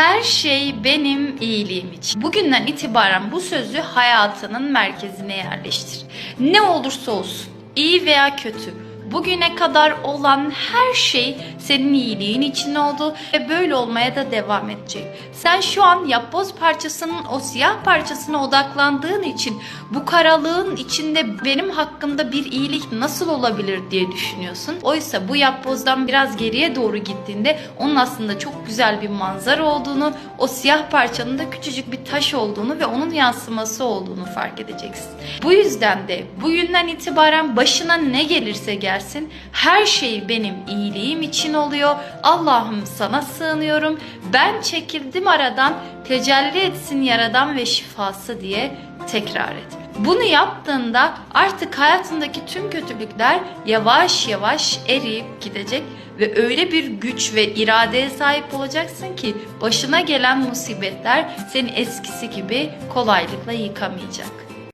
Her şey benim iyiliğim için. Bugünden itibaren bu sözü hayatının merkezine yerleştir. Ne olursa olsun, iyi veya kötü, bugüne kadar olan her şey senin iyiliğin için oldu ve böyle olmaya da devam edecek. Sen şu an yapboz parçasının o siyah parçasına odaklandığın için bu karalığın içinde benim hakkımda bir iyilik nasıl olabilir diye düşünüyorsun. Oysa bu yapbozdan biraz geriye doğru gittiğinde onun aslında çok güzel bir manzara olduğunu, o siyah parçanın da küçücük bir taş olduğunu ve onun yansıması olduğunu fark edeceksin. Bu yüzden de bugünden itibaren başına ne gelirse gelsin her şey benim iyiliğim için oluyor. Allah'ım sana sığınıyorum. Ben çekildim aradan tecelli etsin yaradan ve şifası diye tekrar et. Bunu yaptığında artık hayatındaki tüm kötülükler yavaş yavaş eriyip gidecek ve öyle bir güç ve iradeye sahip olacaksın ki başına gelen musibetler seni eskisi gibi kolaylıkla yıkamayacak.